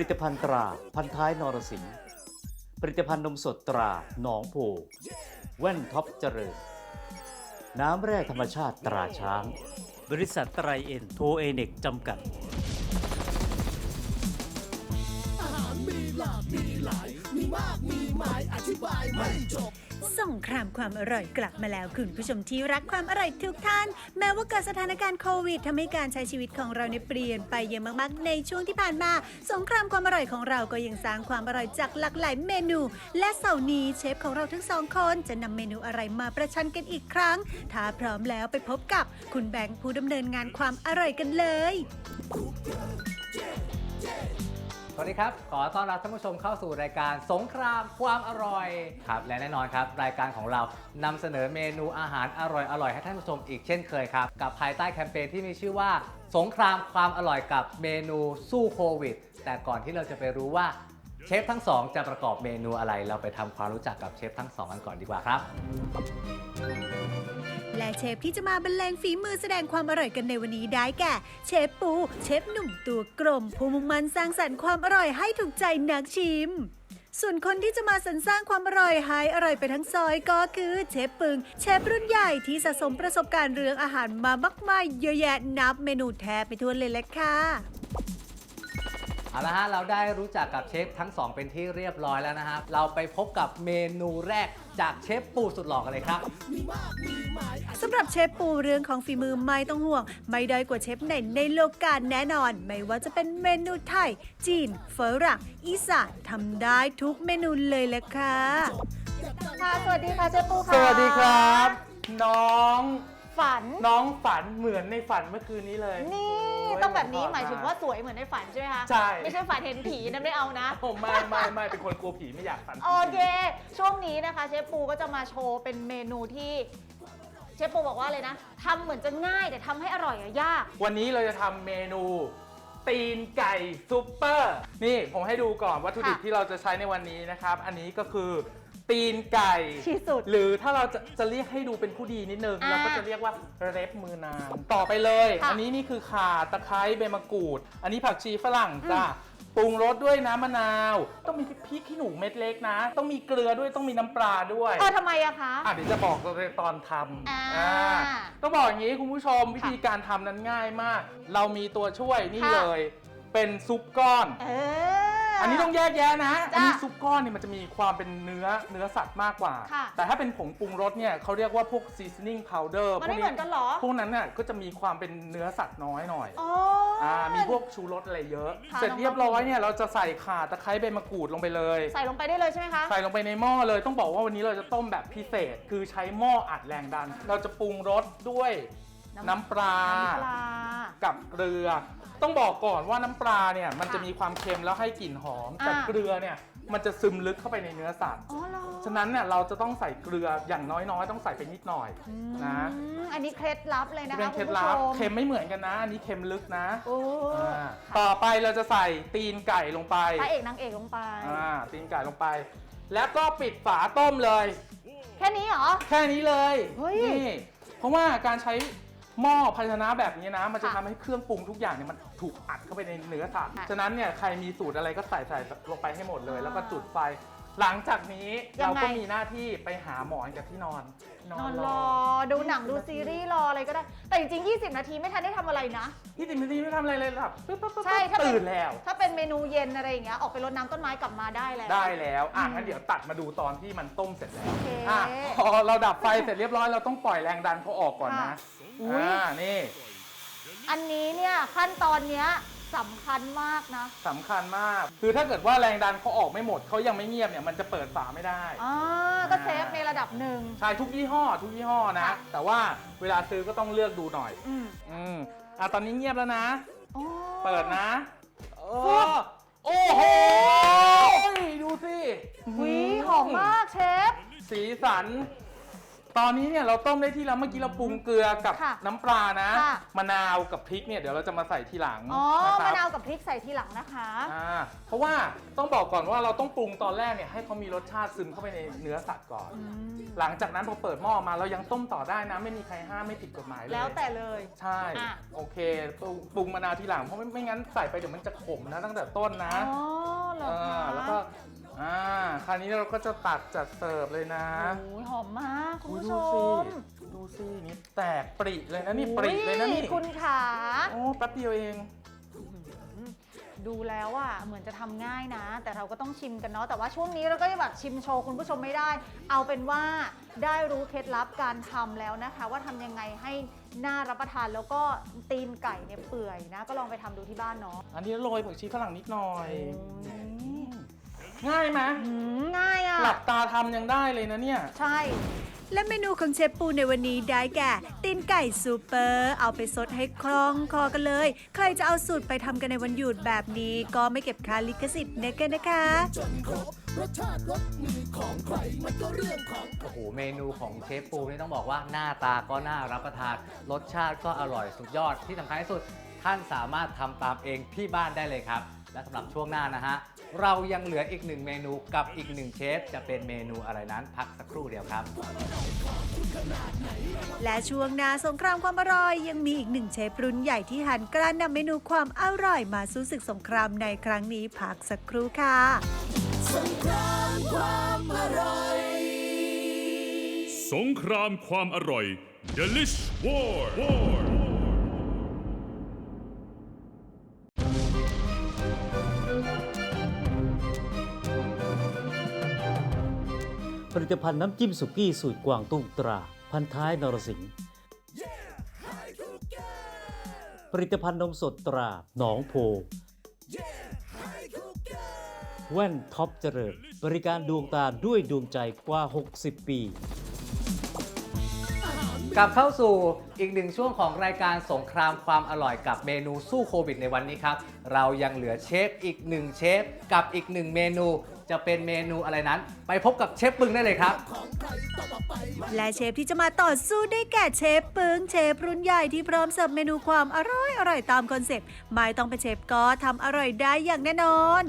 ลิตภัณฑ์ตราพันท้ายนรสิงห์ผลิตภัณฑ์นมสดตราหนองโพแว่นท็อปเจริญ น้ำแร่ธรรมชาติตราช้าง บริษัทไตรเอ็นโทเอเน็กจำกัด สงครามความอร่อยกลับมาแล้วคุณผู้ชมที่รักความอร่อยทุกท่าน แม้ว่าเกิดสถานการณ์โควิดทำให้การใช้ชีวิตของเราในยเปลี่ยนไปเยอะมากๆ ในช่วงที่ผ่านมา สงครามความอร่อยของเราก็ยังสร้างความอร่อยจากหลากหลายเมนู และเสาร์นี้เชฟของเราทั้งสองคนจะนำเมนูอะไรมาประชันกันอีกครั้ง ถ้าพร้อมแล้วไปพบกับคุณแบงค์ผู้ดำเนินงานความอร่อยกันเลย สวัสดีครับ ขอต้อนรับท่านผู้ชมเข้าสู่รายการสงครามความอร่อยครับ และแน่นอนครับ รายการของเรานำเสนอเมนูอาหารอร่อยๆให้ท่านผู้ชมอีกเช่นเคยครับ กับภายใต้แคมเปญที่มีชื่อว่า สงครามความอร่อยกับเมนูสู้โควิด แต่ก่อนที่เราจะไปรู้ว่าเชฟทั้งสองจะประกอบเมนูอะไร เราไปทำความรู้จักกับเชฟทั้งสองกันก่อนดีกว่าครับ และเชฟที่จะมาบรรเลงฝีมือแสดงความอร่อยกันในวันนี้ได้แก่ เชฟปู เชฟหนุ่มตัวกลม ผู้มุ่งมั่นสร้างสรรค์ความอร่อยให้ถูกใจนักชิม ส่วนคนที่จะมาสรรสร้างความอร่อยให้อร่อยไปทั้งซอยก็คือเชฟปึง เชฟรุ่นใหญ่ที่สะสมประสบการณ์เรื่องอาหารมามากมายเยอะแยะนับเมนูแทบไปทั่วเลยแหละค่ะเอาละฮะเราได้รู้จักกับเชฟทั้งสองเป็นที่เรียบร้อยแล้วนะครับเราไปพบกับเมนูแรก จากเชฟปูสุดหล่อกันเลยครับ สำหรับเชฟปูเรื่องของฝีมือไม่ต้องห่วง ไม่ด้อยกว่าเชฟไหนในโลกาแน่นอน ไม่ว่าจะเป็นเมนูไทย จีนฝรั่งอีสานทำได้ทุกเมนูเลยแหละค่ะ ค่ะ สวัสดีค่ะเจ๊ปูค่ะ สวัสดีครับ น้อง ฝัน น้องฝันเหมือนในฝันเมื่อคืนนี้เลยนี่โอ้ยต้องแบบนี้ขอบคุณหมายถึงว่าสวยเหมือนในฝันใช่ไหมคะใช่ไม่ใช่ฝันเห็นผีนะไม่เอานะ โอ้ไม่ไม่ไม่เป็นคนกลัวผีไม่อยากฝันโอเค ช่วงนี้นะคะเชฟปูก็จะมาโชว์เป็นเมนูที่เชฟปูบอกว่าเลยนะทำเหมือนจะง่ายแต่ทำให้อร่อยอะยาก วันนี้เราจะทำเมนู ตีนไก่ซุปเปอร์ นี่ผมให้ดูก่อนวัตถุดิบค่ะ ที่เราจะใช้ในวันนี้นะครับ อันนี้ก็คือ ตีนไก่ที่สุด หรือถ้าเราจะจะเรียกให้ดูเป็นผู้ดีนิดนึง อ่าเราก็จะเรียกว่าเล็บมือนางต่อไปเลย ค่ะอันนี้นี่คือข่าตะไคร้ใบมะกรูด อันนี้ผักชีฝรั่งจ้ะปรุงรสด้วยน้ำมะนาว ต้องมีพริกขี้หนูเม็ดเล็กนะ ต้องมีเกลือด้วยต้องมีน้ำปลาด้วย เออทำไมอะคะ อะเดี๋ยวจะบอกเลยตอนทอ่าำอ่าต้องบอกอย่างนี้คุณผู้ชมวิธีการทำนั้นง่ายมาก เรามีตัวช่วยนี่ค่ะ เลย เป็นซุปก้อน เออ อัอันนี้ต้องแยกแยะนะ จ้ะอันนี้ซุปก้อนเนี่ยมันจะมีความเป็นเนื้อเนื้อสัตว์มากกว่า ค่ะแต่ถ้าเป็นผงปรุงรสเนี่ยเขาเรียกว่าพวก seasoning powder มันไม่เหมือนกันเหรอ พวกนั้นน่ะก็จะมีความเป็นเนื้อสัตว์น้อยหน่อยอ๋อออ่า มีพวกชูรสอะไรเยอะ ค่ะ เสร็จเรียบร้อยเนี่ยเราจะใส่ข่าตะไคร้ใบมะกรูดลงไปเลย ใส่ลงไปได้เลยใช่ไหมคะ ใส่ลงไปในหม้อเลยต้องบอกว่าวันนี้เราจะต้มแบบพิเศษ คือใช้หม้ออัดแรงดัน เราจะปรุงรสด้วย น้ำน้ำปลา น้ำปลา กับเกลือ ต้องบอกก่อนว่าน้ำปลาเนี่ยมันค่ะจะมีความเค็มแล้วให้กลิ่นหอม แต่อ่าเกลือเนี่ยมันจะซึมลึกเข้าไปในเนื้อสัตว์ อ๋อเหรอฉะนั้นเนี่ยเราจะต้องใส่เกลืออย่างน้อยๆ ต้องใส่ไปนิดหน่อยนะ อืมอันนี้เคล็ดลับเลยนะเป็คะนเคล็ดณผู้ลับชมเค็มไม่เหมือนกันนะ อันนี้เค็มลึกนะโอ้อ่าต่อไปเราจะใส่ตีนไก่ลงไป พระเอกนางเอกลงไป อ่า ตีนไก่ลงไป แล้วก็ปิดฝาต้มเลย แค่นี้เหรอ แค่นี้เลยเฮ้ย นี่ เพราะว่าการใช้ หม้อภาชนะแบบนี้นะ มันจะค่ะทำให้เครื่องปรุงทุกอย่างเนี่ยมันถูกอัดเข้าไปในเนื้อสัตว์ค่ะฉะนั้นเนี่ยใครมีสูตรอะไรก็ใส่ใส่ลงไปให้หมดเลยอ่าแล้วก็จุดไฟ หลังจากนี้ยัเรางไงก็มีหน้าที่ไปหาหมอนกับที่นอนนอนรอ ดูหนังดูซีรีส์รออะไรก็ได้ แต่จริงๆ 20 นาทีไม่ทันได้ทำอะไรนะ พี่ติ๋มพี่ไม่ทำอะไรเลยหลับปึ๊บปึ๊บปึ๊บใช่ถ้าเป็น ตื่นแล้ว ถ้าเป็นเมนูเย็นอะไรอย่างเงี้ย ออกไปรดน้ำต้นไม้กลับมาได้แล้ว ได้แล้ว อะอืมงั้นเดี๋ยวตัดมาดูตอนที่มันต้มเสร็จแล้วโอเคอะพอเราดับไฟเสร็จเรียบร้อยเราต้องปล่อยแรงดันเขาออกก่อนนะ ค่ะ อุ๊ยอ่านี่อันนี้เนี่ยขั้นตอนเนี้ยสำคัญมากนะ สำคัญมาก คือถ้าเกิดว่าแรงดันเขาออกไม่หมดเขายังไม่เงียบเนี่ยมันจะเปิดฝาไม่ได้ อ่าก็เซฟในระดับหนึ่ง ใช่ทุกยี่ห้อ ทุกยี่ห้อนะ ค่ะ แต่ว่าเวลาซื้อก็ต้องเลือกดูหน่อย อืมอืมอะตอนนี้เงียบแล้วนะ โอ้ เปิดนะเอฟึอบโอ้โหดูสิหวีหอมมากเชฟ สีสัน ตอนนี้เนี่ยเราต้มได้ที่แล้วเมื่อกี้เราปรุงเกลือกับค่ะน้ำปลานะค่ะ มะนาวกับพริกเนี่ยเดี๋ยวเราจะมาใส่ทีหลังอ๋อนะคมะรับนาวกับพริกใส่ทีหลังนะคะ อ่าเพราะว่าต้องบอกก่อนว่าเราต้องปรุงตอนแรกเนี่ยให้เขามีรสชาติซึมเข้าไปในเนื้อสัตว์ก่อนอืมหลังจากนั้นพอเปิดหม้อมาเรายังต้มต่อได้นะไม่มีใครห้ามไม่ผิดกฎหมายเลย แล้วแต่เลย ใช่ อะ โอเคปรุงปรุงมะนาวทีหลังเพราะไม่ไม่งั้นใส่ไปเดี๋ยวมันจะขมนะตั้งแต่ต้นนะอ๋อเหรอเออคะแล้วก็ อ่าคราวนี้เราก็จะตักจัดเสิร์ฟเลยนะโอ้ยหอมมากคุณอุ๊ยผู้ชดูมสิดูสินี่แตกปริเลยนะนี่ปริเลยนะนี่อุ๊คุณขาโอ้แป๊บเดียวเอง ดูแล้วอะเหมือนจะทำง่ายนะ แต่เราก็ต้องชิมกันเนาะแต่ว่าช่วงนี้เราก็จะแบบชิมโชว์คุณผู้ชมไม่ได้ เอาเป็นว่าได้รู้เคล็ดลับการทำแล้วนะคะ ว่าทำยังไงให้น่ารับประทานแล้วก็ตีนไก่เนี่ยเปื่อยนะ ก็ลองไปทำดูที่บ้านเนาะอันนี้โรยผักชีฝรั่งนิดหน่อยอืม ง่ายไหมอืมง่ายอะ หลับตาทำยังได้เลยนะเนี่ย ใช่ และเมนูของเชฟปูในวันนี้ได้แก่ ตีนไก่ซูเปอร์ เอาไปซดให้คล่องคอกันเลย ใครจะเอาสูตรไปทำกันในวันหยุดแบบนี้ ก็ไม่เก็บค่าลิขสิทธิ์นะกันนะคะโอ้โห เมนูของเชฟปูนี่ต้องบอกว่าหน้าตาก็น่ารับประทาน รสชาติก็อร่อยสุดยอดที่สำคัญที่สุด ท่านสามารถทำตามเองที่บ้านได้เลยครับ และสำหรับช่วงหน้านะฮะ เรายังเหลืออีกหนึ่งเมนูกับอีกหนึ่งเชฟจะเป็นเมนูอะไรนั้นพักสักครู่เดียวครับ และช่วงหน้าสงครามความอร่อย ยังมีอีกหนึ่งเชฟรุ่นใหญ่ที่หันกระนำเมนูความอร่อยมาสู้ศึกสงครามในครั้งนี้พักสักครู่ค่ะ สงครามความอร่อย Delish War War ผลิตภัณฑ์น้ำจิ้มสุกี้สูตรกวางตุ้งตรา พันท้ายนรสิงห์ผลิตภัณฑ์นมสดตราหนองโพแว่นท็อปเจริญ บริการดวงตาด้วยดวงใจกว่า 60 ปี กลับเข้าสู่อีกหนึ่งช่วงของรายการสงครามความอร่อยกับเมนูสู้โควิดในวันนี้ครับ เรายังเหลือเชฟอีกหนึ่งเชฟกับอีกหนึ่งเมนู จะเป็นเมนูอะไรนั้น ไปพบกับเชฟปึงได้เลยครับ และเชฟที่จะมาต่อสู้ได้แก่เชฟปึงเชฟรุ่นใหญ่ที่พร้อมเสิร์ฟเมนูความอร่อยอร่อยตามคอนเซ็ปต์ไม่ต้องเป็นเชฟก็ทำอร่อยได้อย่างแน่นอน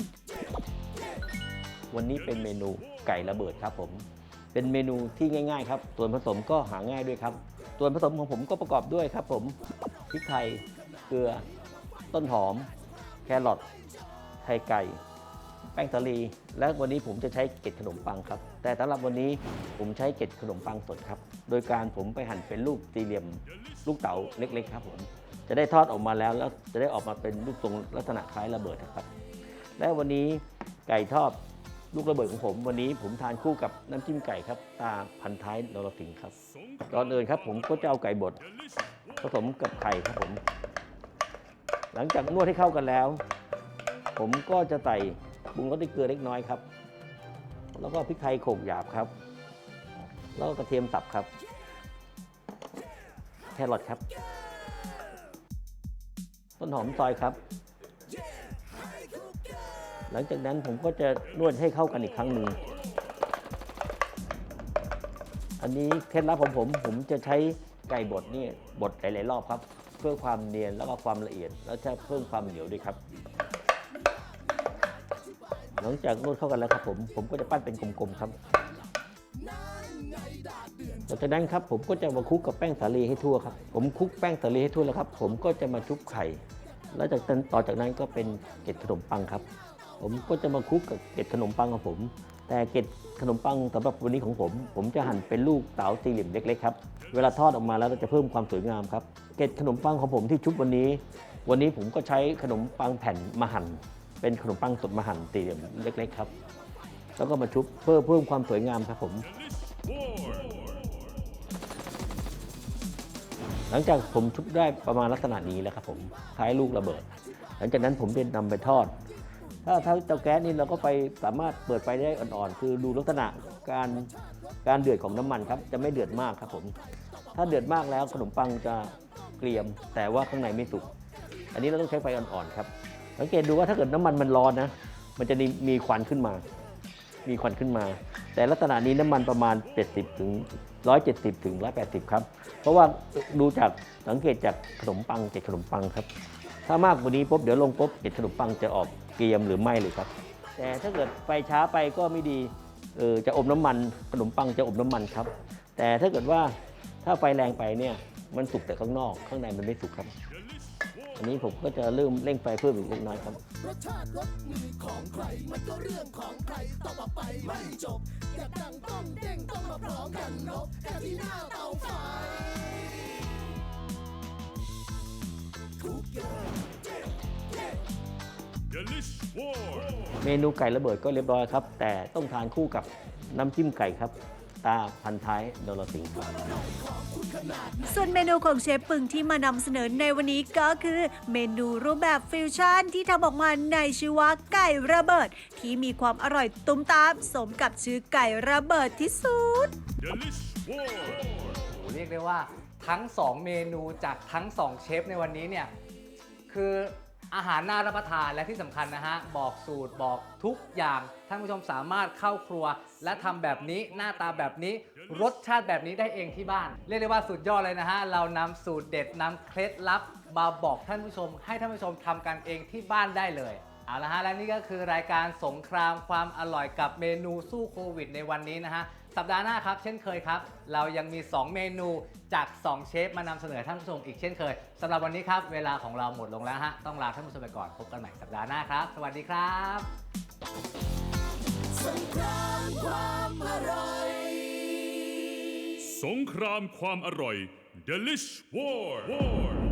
วันนี้เป็นเมนูไก่ระเบิดครับผม เป็นเมนูที่ง่าย ๆ ครับ ส่วนผสมก็หาง่ายด้วยครับ ส่วนผสมของผมก็ประกอบด้วยครับ ผมพริกไทย เกลือ ต้นหอม แครอท ไข่ไก่แป้งสาลี และวันนี้ผมจะใช้เกล็ดขนมปังครับ แต่สำหรับวันนี้ผมใช้เกล็ดขนมปังสดครับ โดยการผมไปหั่นเป็นลูกสี่เหลี่ยม ลูกเต๋าเล็กๆ ครับผม จะได้ทอดออกมาแล้วแล้วจะได้ออกมาเป็นลูกทรงลักษณะคล้ายระเบิดครับ และวันนี้ไก่ทอดลูกระเบิดของผม วันนี้ผมทานคู่กับน้ำจิ้มไก่ครับ ตาพันท้ายนรสิงห์ครับก่อนอื่นครับผมก็จะเอาไก่บดผสมกับไข่ครับผม หลังจากนวดให้เข้ากันแล้ว ผมก็จะใส่ ปรุงรสด้วยเกลือเล็กน้อยครับ แล้วก็พริกไทยโขกหยาบครับ แล้วก็กระเทียมสับครับ แครอทครับ ต้นหอมซอยครับ หลังจากนั้นผมก็จะนวดให้เข้ากันอีกครั้งหนึ่ง อันนี้เคล็ดลับของผม ผมจะใช้ไก่บดนี่บดหลายๆรอบครับ เพื่อความเนียนแล้วก็ความละเอียด แล้วจะเพิ่มความเหนียวด้วยครับ หลังจากนวดเข้ากันแล้วครับผม ผมก็จะปั้นเป็นกลมๆครับหลังจากนั้นครับผมก็จะมาคลุกกับแป้งสาลีให้ทั่วครับ ผมคลุกแป้งสาลีให้ทั่วแล้วครับ ผมก็จะมาชุบไข่ แล้วจากนั้นต่อจากนั้นก็เป็นเกล็ดขนมปังครับ ผมก็จะมาคลุกกับเกล็ดขนมปังของผม แต่เกล็ดขนมปังสำหรับวันนี้ของผม ผมจะหั่นเป็นลูกเต๋าสี่เหลี่ยมเล็กๆครับ เวลาทอดออกมาแล้วเราจะเพิ่มความสวยงามครับ เกล็ดขนมปังของผมที่ชุบวันนี้ วันนี้ผมก็ใช้ขนมปังแผ่นมาหั่น เป็นขนมปังสดมาหั่นสี่เหลี่ยมเล็กๆครับ แล้วก็มาชุบเพื่อเพิ่มความสวยงามครับผม หลังจากผมชุบได้ประมาณลักษณะนี้แล้วครับผมคล้ายลูกระเบิด หลังจากนั้นผมจะนำไปทอด ถ้าถ้าเตาแก๊สนี่เราก็ไปสามารถเปิดไฟได้อ่อนๆ คือดูลักษณะการการเดือดของน้ำมันครับ จะไม่เดือดมากครับผม ถ้าเดือดมากแล้วขนมปังจะเกรียม แต่ว่าข้างในไม่สุก อันนี้เราต้องใช้ไฟอ่อนๆครับ สังเกตดูว่าถ้าเกิดน้ำมันมันร้อนนะ มันจะมีควันขึ้นมา มีควันขึ้นมา แต่ลักษณะนี้น้ำมันประมาณ 70 ถึง 170 ถึง 180 ครับ เพราะว่าดูจากสังเกตจากขนมปังเกล็ดขนมปังครับ ถ้ามากกว่านี้ปุ๊บเดี๋ยวลงปุ๊บเกล็ดขนมปังจะออกเกรียมหรือไหมเลยครับ แต่ถ้าเกิดไฟช้าไปก็ไม่ดีเออจะอมน้ำมันขนมปังจะอมน้ำมันครับ แต่ถ้าเกิดว่าถ้าไฟแรงไปเนี่ยมันสุกแต่ข้างนอก ข้างในมันไม่สุกครับ อันนี้ผมก็จะเริ่มเร่งไฟเพิ่มอีกเล็กน้อยครับ Delish War เมนูไก่ระเบิดก็เรียบร้อยครับ แต่ต้องทานคู่กับน้ำจิ้มไก่ครับ ตาพันท้ายนรสิงห์ครับส่วนเมนูของเชฟปึงที่มานำเสนอในวันนี้ก็คือเมนูรูปแบบฟิวชั่นที่ทำออกมาในชื่อว่าไก่ระเบิด ที่มีความอร่อยตุ้มตามสมกับชื่อไก่ระเบิดที่สุด Delish War โอ้โหเรียกได้ว่าทั้ง 2 เมนูจากทั้ง 2 เชฟในวันนี้เนี่ย คือ อาหารน่ารับประทานและที่สำคัญนะฮะ บอกสูตรบอกทุกอย่าง ท่านผู้ชมสามารถเข้าครัว และทำแบบนี้หน้าตาแบบนี้ รสชาติแบบนี้ได้เองที่บ้าน เรียกได้ว่าสุดยอดเลยนะฮะ เรานำสูตรเด็ดนำเคล็ดลับ มาบอกท่านผู้ชม ให้ท่านผู้ชมทำกันเองที่บ้านได้เลยเอาละฮะและนี่ก็คือรายการสงครามความอร่อยกับเมนูสู้โควิดในวันนี้นะฮะ สัปดาห์หน้าครับ เช่นเคยครับ เรายังมี 2 เมนูจาก 2 เชฟมานำเสนอท่านผู้ชมอีกเช่นเคยสำหรับวันนี้ครับ เวลาของเราหมดลงแล้วฮะต้องลาท่านผู้ชมไปก่อนพบกันใหม่สัปดาห์หน้าครับ สวัสดีครับ สงครามความอร่อย Delish War War